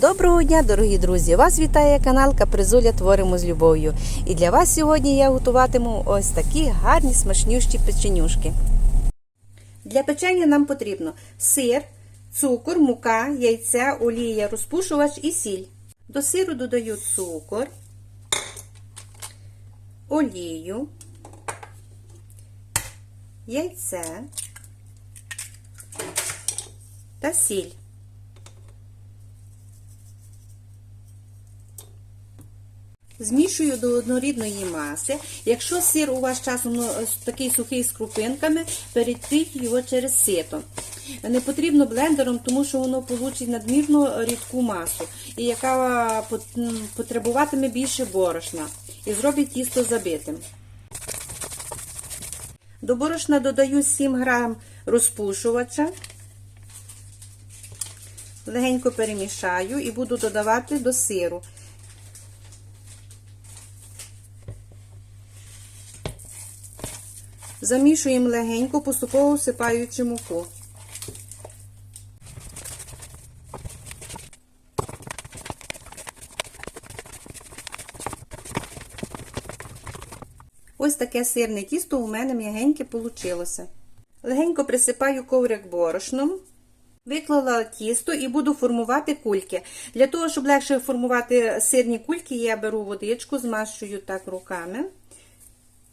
Доброго дня, дорогі друзі! Вас вітає канал Капризуля Творимо з любов'ю. І для вас сьогодні я готуватиму ось такі гарні смачнющі печенюшки. Для печення нам потрібно сир, цукор, мука, яйця, олія, розпушувач і сіль. До сиру додаю цукор, олію, яйце та сіль. Змішую до однорідної маси. Якщо сир у вас часом ну, такий сухий з крупинками, перейтріть його через сито. Не потрібно блендером, тому що воно получить надмірно рідку масу, і яка потребуватиме більше борошна і зробить тісто забитим. До борошна додаю 7 грам розпушувача. Легенько перемішаю і буду додавати до сиру. Замішуємо легенько, поступово всипаючи муку. Ось таке сирне тісто у мене м'ягеньке вийшло. Легенько присипаю коврик борошном. Виклала тісто і буду формувати кульки. Для того, щоб легше формувати сирні кульки, я беру водичку, змащую так руками.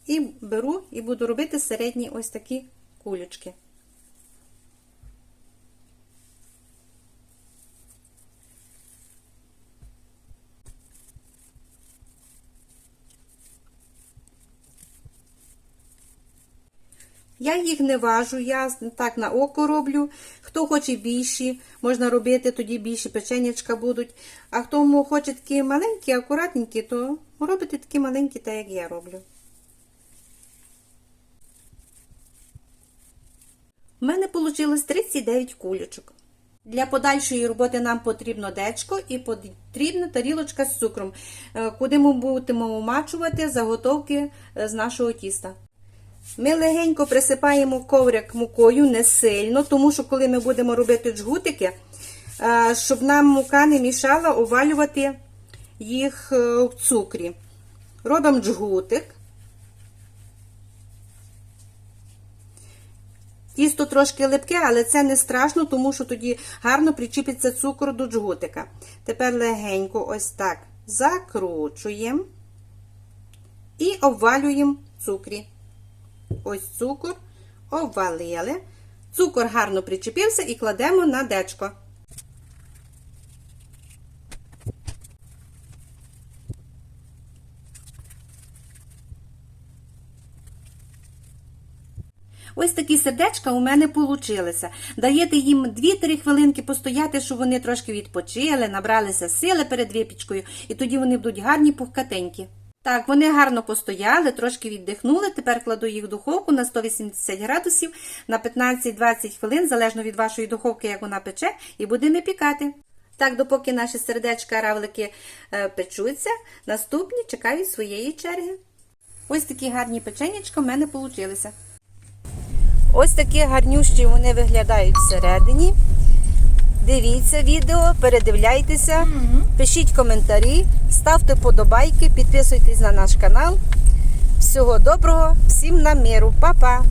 І беру і буду робити середні ось такі кулечки. Я їх не важу, я так на око роблю. Хто хоче більші, можна робити, тоді більші печенячка будуть. А хто хоче такі маленькі, акуратненькі, то робите такі маленькі, так як я роблю. У мене вийшло 39 кулечок. Для подальшої роботи нам потрібно дечко і потрібна тарілочка з цукром, куди ми будемо умачувати заготовки з нашого тіста. Ми легенько присипаємо коврик мукою не сильно, тому що коли ми будемо робити джгутики, щоб нам мука не мішала овалювати їх в цукрі. Робимо джгутик. Тісто трошки липке, але це не страшно, тому що тоді гарно причіпиться цукор до джгутика. Тепер легенько ось так закручуємо і обвалюємо цукрі. Ось цукор, обвалили. Цукор гарно причепився і кладемо на дечко. Ось такі сердечка у мене получилися. Даєте їм 2-3 хвилинки постояти, щоб вони трошки відпочили, набралися сили перед випічкою, і тоді вони будуть гарні пухкатенькі. Так, вони гарно постояли, трошки віддихнули. Тепер кладу їх в духовку на 180 градусів на 15-20 хвилин, залежно від вашої духовки, як вона пече, і будемо пікати. Так, допоки наші сердечка равлики е, печуться, наступні чекають своєї черги. Ось такі гарні печенячка в мене вийшли. Ось такі гарнющі вони виглядають всередині. Дивіться відео, передивляйтеся, пишіть коментарі, ставте подобайки, підписуйтесь на наш канал. Всього доброго, всім на миру, Па-па!